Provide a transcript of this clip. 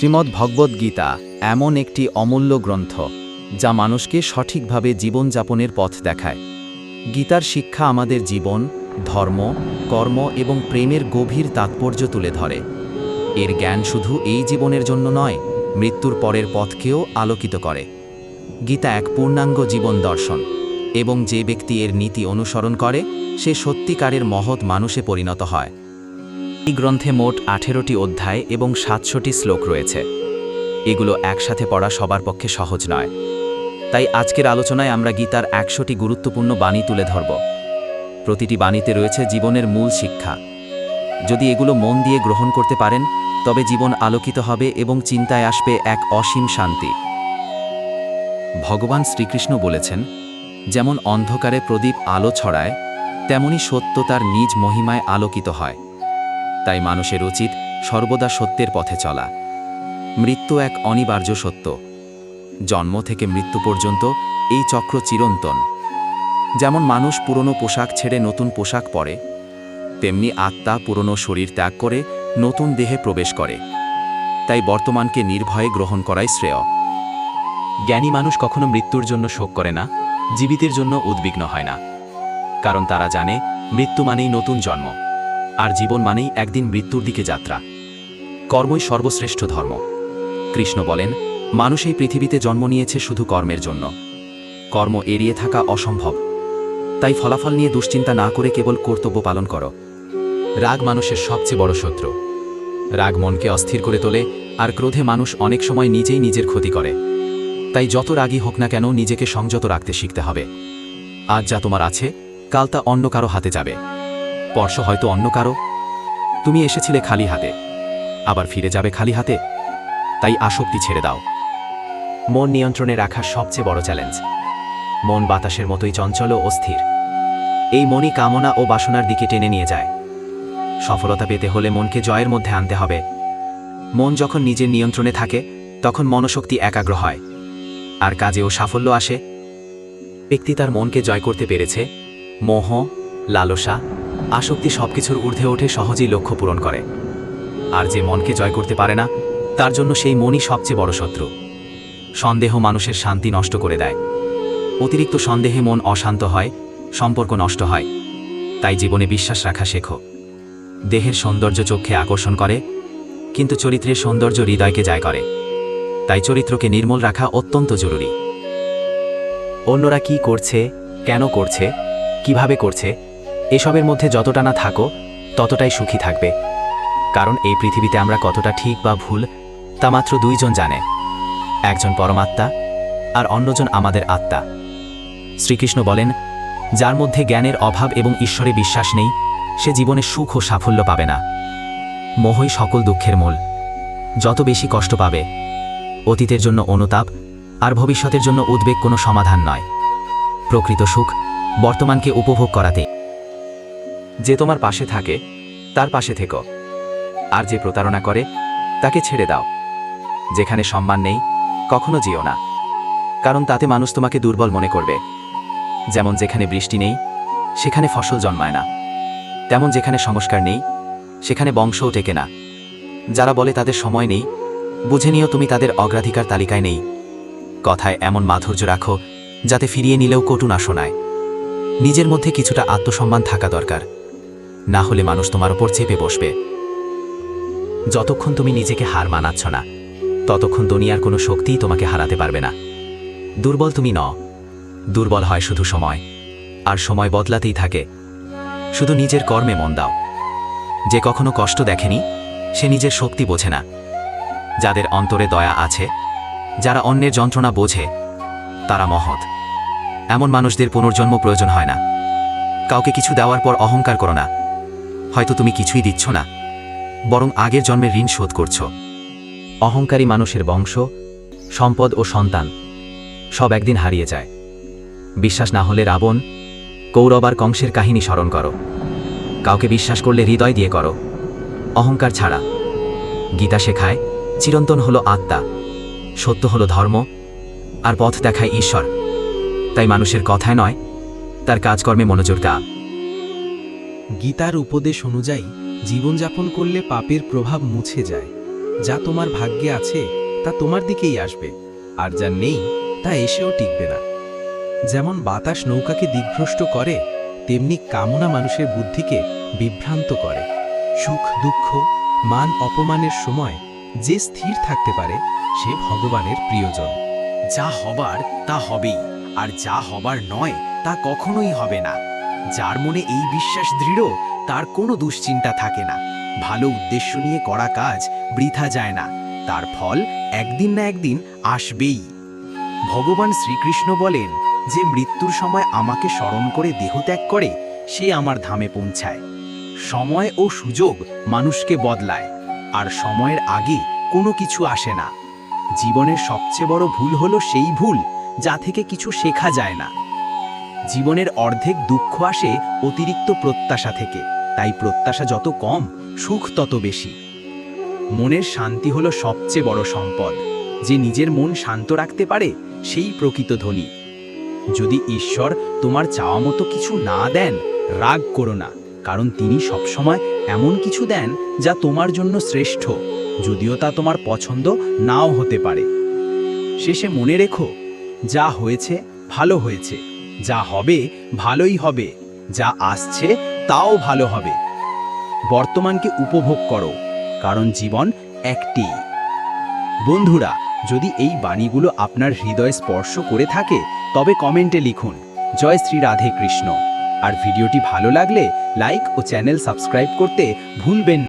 শ্রীমদ্ ভগবদ্ গীতা এমন একটি অমূল্য গ্রন্থ, যা মানুষকে সঠিকভাবে জীবনযাপনের পথ দেখায়। গীতার শিক্ষা আমাদের জীবন, ধর্ম, কর্ম এবং প্রেমের গভীর তাৎপর্য তুলে ধরে। এর জ্ঞান শুধু এই জীবনের জন্য নয়, মৃত্যুর পরের পথকেও আলোকিত করে। গীতা এক পূর্ণাঙ্গ জীবন দর্শন, এবং যে ব্যক্তি এর নীতি অনুসরণ করে, সে সত্যিকারের মহৎ মানুষে পরিণত হয়। এই গ্রন্থে মোট আঠেরোটি অধ্যায় এবং সাতশোটি শ্লোক রয়েছে। এগুলো একসাথে পড়া সবার পক্ষে সহজ নয়। তাই আজকের আলোচনায় আমরা গীতার একশোটি গুরুত্বপূর্ণ বাণী তুলে ধরব। প্রতিটি বাণীতে রয়েছে জীবনের মূল শিক্ষা। যদি এগুলো মন দিয়ে গ্রহণ করতে পারেন, তবে জীবন আলোকিত হবে এবং চিন্তায় আসবে এক অসীম শান্তি। ভগবান শ্রীকৃষ্ণ বলেছেন, যেমন অন্ধকারে প্রদীপ আলো ছড়ায়, তেমনি সত্য তার নিজ মহিমায় আলোকিত হয়। তাই মানুষের উচিত সর্বদা সত্যের পথে চলা। মৃত্যু এক অনিবার্য সত্য। জন্ম থেকে মৃত্যু পর্যন্ত এই চক্র চিরন্তন। যেমন মানুষ পুরনো পোশাক ছেড়ে নতুন পোশাক পরে, তেমনি আত্মা পুরনো শরীর ত্যাগ করে নতুন দেহে প্রবেশ করে। তাই বর্তমানকে নির্ভয়ে গ্রহণ করাই শ্রেয়। জ্ঞানী মানুষ কখনো মৃত্যুর জন্য শোক করে না, জীবিতের জন্য উদ্বিগ্ন হয় না। কারণ তারা জানে মৃত্যু মানেই নতুন জন্ম। আর জীবন মানেই একদিন মৃত্যুর দিকে যাত্রা। কর্মই সর্বশ্রেষ্ঠ ধর্ম। কৃষ্ণ বলেন, মানুষ এই পৃথিবীতে জন্ম নিয়েছে শুধু কর্মের জন্য। কর্ম এড়িয়ে থাকা অসম্ভব। তাই ফলাফল নিয়ে দুশ্চিন্তা না করে কেবল কর্তব্য পালন করো। রাগ মানুষের সবচেয়ে বড় শত্রু। রাগ মনকে অস্থির করে তোলে আর ক্রোধে মানুষ অনেক সময় নিজেই নিজের ক্ষতি করে। তাই যত রাগী হোক না কেন নিজেকে সংযত রাখতে শিখতে হবে। আজ যা তোমার আছে, কাল তা অন্য কারও হাতে যাবে। স্পর্শ হয়তো অন্য কারও। তুমি এসেছিলে খালি হাতে। আবার ফিরে যাবে খালি হাতে? তাই আসক্তি ছেড়ে দাও। মন নিয়ন্ত্রণে রাখা সবচেয়ে বড় চ্যালেঞ্জ মন বাতাসের মতোই চঞ্চল ও অস্থির। এই মনই কামনা ও বাসনার দিকে টেনে নিয়ে যায়। সফলতা পেতে হলে মনকে জয়ের মধ্যে আনতে হবে। মন যখন নিজের নিয়ন্ত্রণে থাকে, তখন মনশক্তি একাগ্র হয়। আর কাজেও সাফল্য আসে। ব্যক্তি তার মনকে জয় করতে পেরেছে। মোহ, লালসা আসক্তি সবকিছুর ঊর্ধ্বে ওঠে, সহজেই লক্ষ্য পূরণ করে। আর যে মনকে জয় করতে পারে না, তার জন্য সেই মনই সবচেয়ে বড় শত্রু। সন্দেহ মানুষের শান্তি নষ্ট করে দেয়। অতিরিক্ত সন্দেহে মন অশান্ত হয়, সম্পর্ক নষ্ট হয়। তাই জীবনে বিশ্বাস রাখা শেখো। দেহের সৌন্দর্য চোখে আকর্ষণ করে, কিন্তু চরিত্রের সৌন্দর্য হৃদয়কে জয় করে। তাই চরিত্রকে নির্মল রাখা অত্যন্ত জরুরি। অন্যরা কি করছে, কেন করছে, কীভাবে করছে এসবের মধ্যে যতটা না থাকো, ততটাই সুখী থাকবে। কারণ এই পৃথিবীতে আমরা কতটা ঠিক বা ভুল, তা মাত্র দুইজন জানে। একজন পরমাত্মা আর অন্যজন আমাদের আত্মা। শ্রীকৃষ্ণ বলেন, যার মধ্যে জ্ঞানের অভাব এবং ঈশ্বরে বিশ্বাস নেই, সে জীবনে সুখ ও সাফল্য পাবে না। মোহই সকল দুঃখের মূল। যত বেশি কষ্ট পাবে, অতীতের জন্য অনুতাপ আর ভবিষ্যতের জন্য উদ্বেগ কোনো সমাধান নয়। প্রকৃত সুখ বর্তমানকে উপভোগ করাতে যে তোমার পাশে থাকে, তার পাশে থেকো। আর যে প্রতারণা করে, তাকে ছেড়ে দাও। যেখানে সম্মান নেই, কখনো যেও না। কারণ তাতে মানুষ তোমাকে দুর্বল মনে করবে। যেমন যেখানে বৃষ্টি নেই, সেখানে ফসল জন্মায় না। তেমন যেখানে সংস্কার নেই, সেখানে বংশও টেকে না। যারা বলে তাদের সময় নেই, বুঝে নিও তুমি তাদের অগ্রাধিকার তালিকায় নেই। কথায় এমন মাধুর্য রাখো, যাতে ফিরিয়ে নিলেও কটু না শোনায়। নিজের মধ্যে কিছুটা আত্মসম্মান থাকা দরকার। না হলে মানুষ তোমার ওপর চেপে বসবে। যতক্ষণ তুমি নিজেকে হার মানাচ্ছ না, ততক্ষণ দুনিয়ার কোনো শক্তিই তোমাকে হারাতে পারবে না। দুর্বল তুমি ন দুর্বল হয় শুধু সময়, আর সময় বদলাতেই থাকে। শুধু নিজের কর্মে মন দাও। যে কখনো কষ্ট দেখেনি, সে নিজের শক্তি বোঝে না। যাদের অন্তরে দয়া আছে, যারা অন্যের যন্ত্রণা বোঝে, তারা মহৎ। এমন মানুষদের পুনর্জন্ম প্রয়োজন হয় না। কাউকে কিছু দেওয়ার পর অহংকার করো না। হয়তো তুমি কিছুই দিচ্ছ না, বরং আগের জন্মের ঋণ শোধ করছ। অহংকারী মানুষের বংশ, সম্পদ ও সন্তান, সব একদিন হারিয়ে যায়। বিশ্বাস না হলে রাবণ, কৌরব আর কংসের কাহিনী স্মরণ করো। কাউকে বিশ্বাস করলে হৃদয় দিয়ে করো। অহংকার ছাড়া। গীতা শেখায়, চিরন্তন হলো আত্মা, সত্য হলো ধর্ম, আর পথ দেখায় ঈশ্বর। তাই মানুষের কথায় নয়, তার কাজকর্মে মনোযোগ দেওয়া গীতার উপদেশ অনুযায়ী জীবনযাপন করলে পাপের প্রভাব মুছে যায়। যা তোমার ভাগ্যে আছে, তা তোমার দিকেই আসবে, আর যা নেই, তা এসেও টিকবে না। যেমন বাতাস নৌকাকে দিগ্ভ্রষ্ট করে, তেমনি কামনা মানুষের বুদ্ধিকে বিভ্রান্ত করে। সুখ, দুঃখ, মান অপমানের সময় যে স্থির থাকতে পারে, সে ভগবানের প্রিয়জন। যা হবার তা হবেই, আর যা হবার নয়, তা কখনোই হবে না। যার মনে এই বিশ্বাস দৃঢ়, তার কোনো দুশ্চিন্তা থাকে না। ভালো উদ্দেশ্য নিয়ে করা কাজ বৃথা যায় না। তার ফল একদিন না একদিন আসবেই। ভগবান শ্রীকৃষ্ণ বলেন, যে মৃত্যুর সময় আমাকে স্মরণ করে দেহত্যাগ করে, সে আমার ধামে পৌঁছায়। সময় ও সুযোগ মানুষকে বদলায়, আর সময়ের আগে কোনো কিছু আসে না। জীবনের সবচেয়ে বড় ভুল হলো সেই ভুল যা থেকে কিছু শেখা যায় না। জীবনের অর্ধেক দুঃখ আসে অতিরিক্ত প্রত্যাশা থেকে। তাই প্রত্যাশা যত কম, সুখ তত বেশি। মনের শান্তি হলো সবচেয়ে বড় সম্পদ। যে নিজের মন শান্ত রাখতে পারে, সেই প্রকৃত ধনী। যদি ঈশ্বর তোমার চাওয়া মতো কিছু না দেন, রাগ করো না, কারণ তিনি সবসময় এমন কিছু দেন যা তোমার জন্য শ্রেষ্ঠ, যদিও তা তোমার পছন্দ নাও হতে পারে। শেষে মনে রেখো, যা হয়েছে, ভালো হয়েছে। যা হবে ভালোই হবে, যা আসছে তাও ভালো হবে। বর্তমানকে উপভোগ করো, কারণ জীবন একটি। বন্ধুরা, যদি এই বাণীগুলো আপনার হৃদয় স্পর্শ করে থাকে, তবে কমেন্টে লিখুন, জয় শ্রী রাধে কৃষ্ণ। আর ভিডিওটি ভালো লাগলে লাইক ও চ্যানেল সাবস্ক্রাইব করতে ভুলবেন।